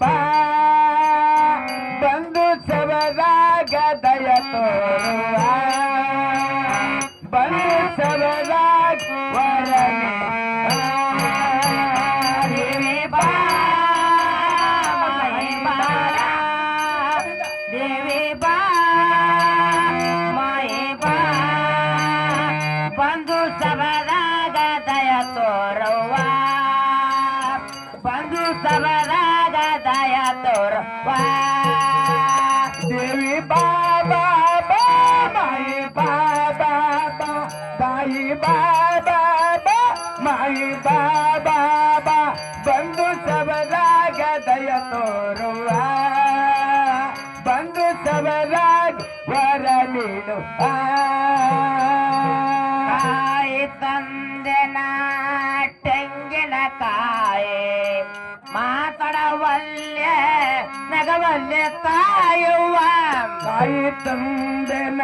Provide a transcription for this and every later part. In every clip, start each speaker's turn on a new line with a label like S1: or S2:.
S1: பாய்
S2: தோறும் வா
S1: தேவி பாபா மாயி பாபா தாயி பாபா மாயி பாபா ಬಂದು ಸಬರಾಗ ದಯ ತೋರುವ ಬಂದು ಸಬರಾಗ ವರ ನೀಡು
S2: ತಾಯಿ ತಂದೆ ನಾ ತೆಂಗಿನ ಕಾಯಿ ಮಾ ನಗವಲ್ಯ ನಗವಲ್ಯ ತಾಯುವ
S1: ತಾಯಿ ತಂದೆನ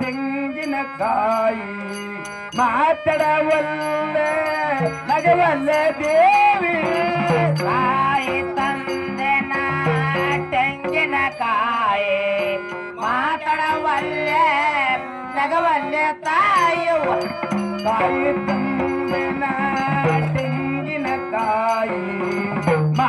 S1: ತೆಂಗಿನ ಕಾಯಿ ಮಾತಡವಲ್ಲೆ ನಗವಲ್ಲೆ ದೇವಿ
S2: ತಾಯಿ ತಂದೆನ ತೆಂಗಿನ ಕಾಯಿ ಮಾತಡವಲ್ಲೆ ನಗವಲ್ಲೆ ತಾಯುವ
S1: ತಾಯಿ ತಂದೆನ ತೆಂಗಿನ ಕಾಯಿ ಮಾ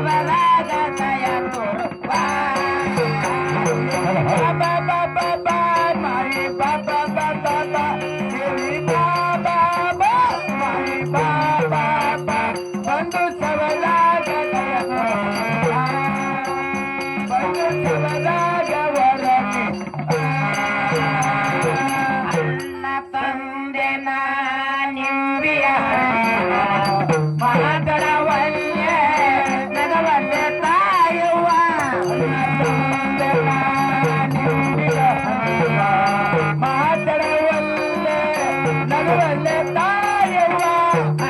S2: ba ba ba.
S1: Yeah.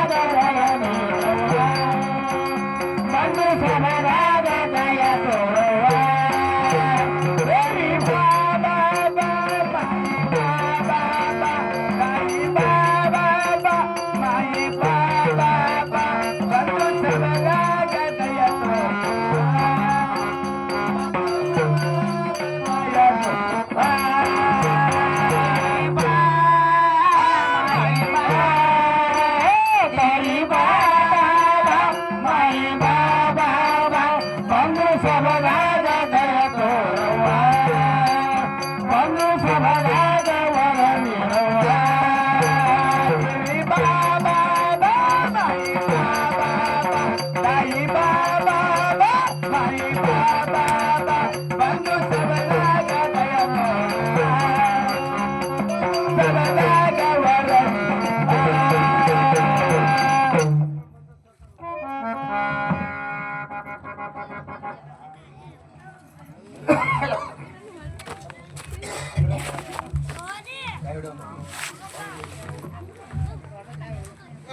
S1: Bye.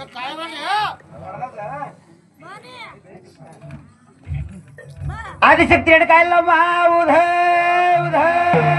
S1: काय म्हणले हो?
S2: काय लांब उधय उधय!